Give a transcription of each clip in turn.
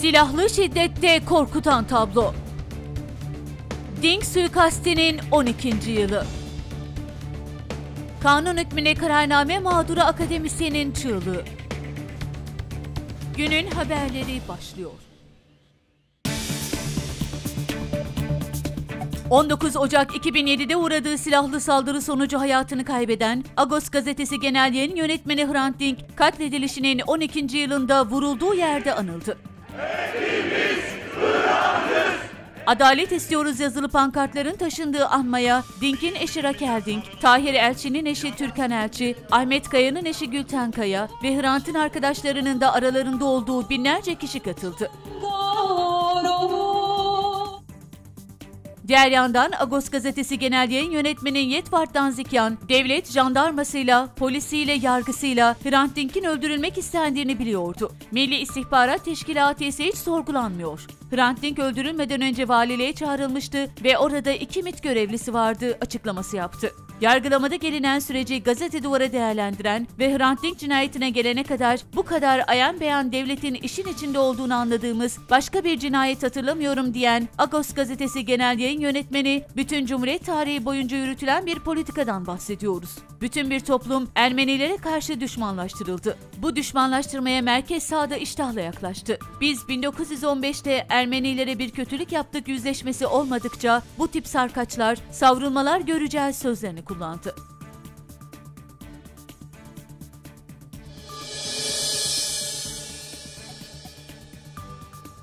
Silahlı şiddette korkutan tablo. Dink suikastinin 12. yılı. Kanun hükmüne kararname mağduru akademisyenin çığlığı. Günün haberleri başlıyor. 19 Ocak 2007'de uğradığı silahlı saldırı sonucu hayatını kaybeden Agos gazetesi genel yayın yönetmeni Hrant Dink katledilişinin 12. yılında vurulduğu yerde anıldı. Adalet istiyoruz yazılı pankartların taşındığı anmaya Dink'in eşi Raquel Dink, Tahir Elçi'nin eşi Türkan Elçi, Ahmet Kaya'nın eşi Gülten Kaya ve Hrant'ın arkadaşlarının da aralarında olduğu binlerce kişi katıldı. Diğer yandan Agos gazetesi genel yayın yönetmeni Yetvart Danzikyan, devlet jandarmasıyla, polisiyle, yargısıyla Hrant Dink'in öldürülmek istendiğini biliyordu. Milli İstihbarat Teşkilatı ise hiç sorgulanmıyor. Hrant Dink öldürülmeden önce valiliğe çağrılmıştı ve orada iki MİT görevlisi vardı açıklaması yaptı. Yargılamada gelinen süreci gazete duvara değerlendiren ve Hrant Dink cinayetine gelene kadar bu kadar ayan beyan devletin işin içinde olduğunu anladığımız başka bir cinayet hatırlamıyorum diyen Agos gazetesi genel yayın yönetmeni bütün Cumhuriyet tarihi boyunca yürütülen bir politikadan bahsediyoruz. Bütün bir toplum Ermenilere karşı düşmanlaştırıldı. Bu düşmanlaştırmaya merkez sağda iştahla yaklaştı. Biz 1915'te Ermenilere bir kötülük yaptık yüzleşmesi olmadıkça bu tip sarkaçlar, savrulmalar göreceğiz sözlerini kullandı.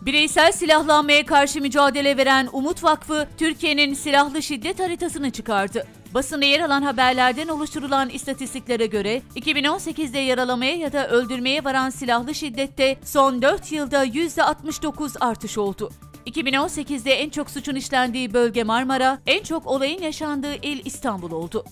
Bireysel silahlanmaya karşı mücadele veren Umut Vakfı, Türkiye'nin silahlı şiddet haritasını çıkardı. Basında yer alan haberlerden oluşturulan istatistiklere göre 2018'de yaralamaya ya da öldürmeye varan silahlı şiddette son 4 yılda %69 artış oldu. 2018'de en çok suçun işlendiği bölge Marmara, en çok olayın yaşandığı il İstanbul oldu.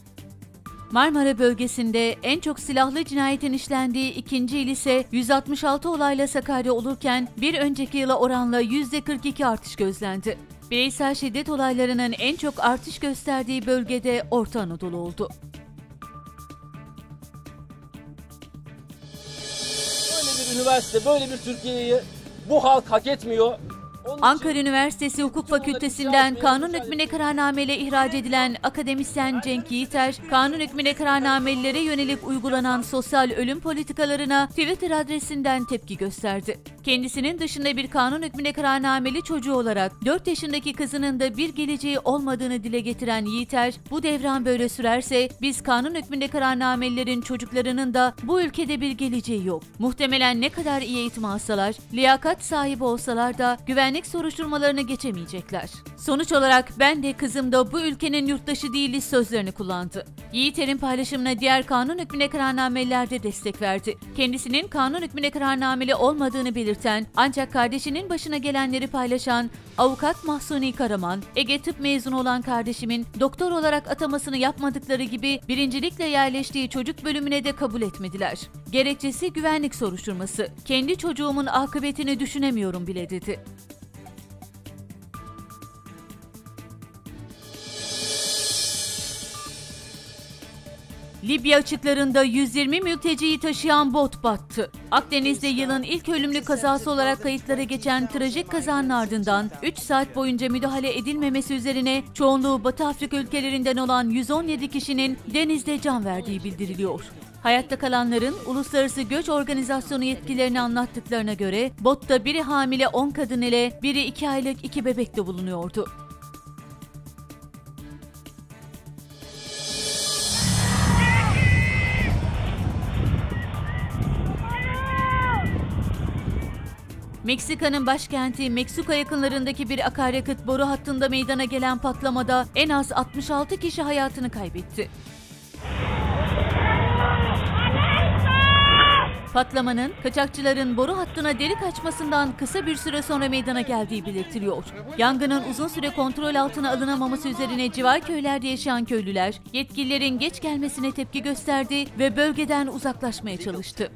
Marmara bölgesinde en çok silahlı cinayetin işlendiği ikinci il ise 166 olayla Sakarya olurken bir önceki yıla oranla %42 artış gözlendi. Bireysel şiddet olaylarının en çok artış gösterdiği bölgede Orta Anadolu oldu. Böyle bir üniversite, böyle bir Türkiye'yi bu halk hak etmiyor. Ankara Üniversitesi Hukuk Fakültesinden kanun hükmüne kararnameyle ihraç edilen akademisyen Cenk Yiğiter, kanun hükmüne kararnamelilere yönelik uygulanan sosyal ölüm politikalarına Twitter adresinden tepki gösterdi. Kendisinin dışında bir kanun hükmüne kararnameli çocuğu olarak 4 yaşındaki kızının da bir geleceği olmadığını dile getiren Yiğiter, bu devran böyle sürerse biz kanun hükmünde kararnamelilerin çocuklarının da bu ülkede bir geleceği yok. Muhtemelen ne kadar iyi eğitim alsalar, liyakat sahibi olsalar da güvenlik soruşturmalarını geçemeyecekler. Sonuç olarak ben de kızım da bu ülkenin yurttaşı değiliz sözlerini kullandı. Yiğiter'in paylaşımına diğer kanun hükmüne kararnameler de destek verdi. Kendisinin kanun hükmüne kararnameli olmadığını belirten ancak kardeşinin başına gelenleri paylaşan avukat Mahsuni Karaman, Ege tıp mezunu olan kardeşimin doktor olarak atamasını yapmadıkları gibi birincilikle yerleştiği çocuk bölümüne de kabul etmediler. Gerekçesi güvenlik soruşturması. Kendi çocuğumun akıbetini düşünemiyorum bile dedi. Libya açıklarında 120 mülteciyi taşıyan bot battı. Akdeniz'de yılın ilk ölümlü kazası olarak kayıtlara geçen trajik kazanın ardından 3 saat boyunca müdahale edilmemesi üzerine çoğunluğu Batı Afrika ülkelerinden olan 117 kişinin denizde can verdiği bildiriliyor. Hayatta kalanların Uluslararası Göç Organizasyonu yetkililerine anlattıklarına göre botta biri hamile 10 kadın ile biri 2 aylık 2 bebekle bulunuyordu. Meksika'nın başkenti Meksika yakınlarındaki bir akaryakıt boru hattında meydana gelen patlamada en az 66 kişi hayatını kaybetti. Patlamanın kaçakçıların boru hattına delik açmasından kısa bir süre sonra meydana geldiği belirtiliyor. Yangının uzun süre kontrol altına alınamaması üzerine civar köylerde yaşayan köylüler yetkililerin geç gelmesine tepki gösterdi ve bölgeden uzaklaşmaya çalıştı.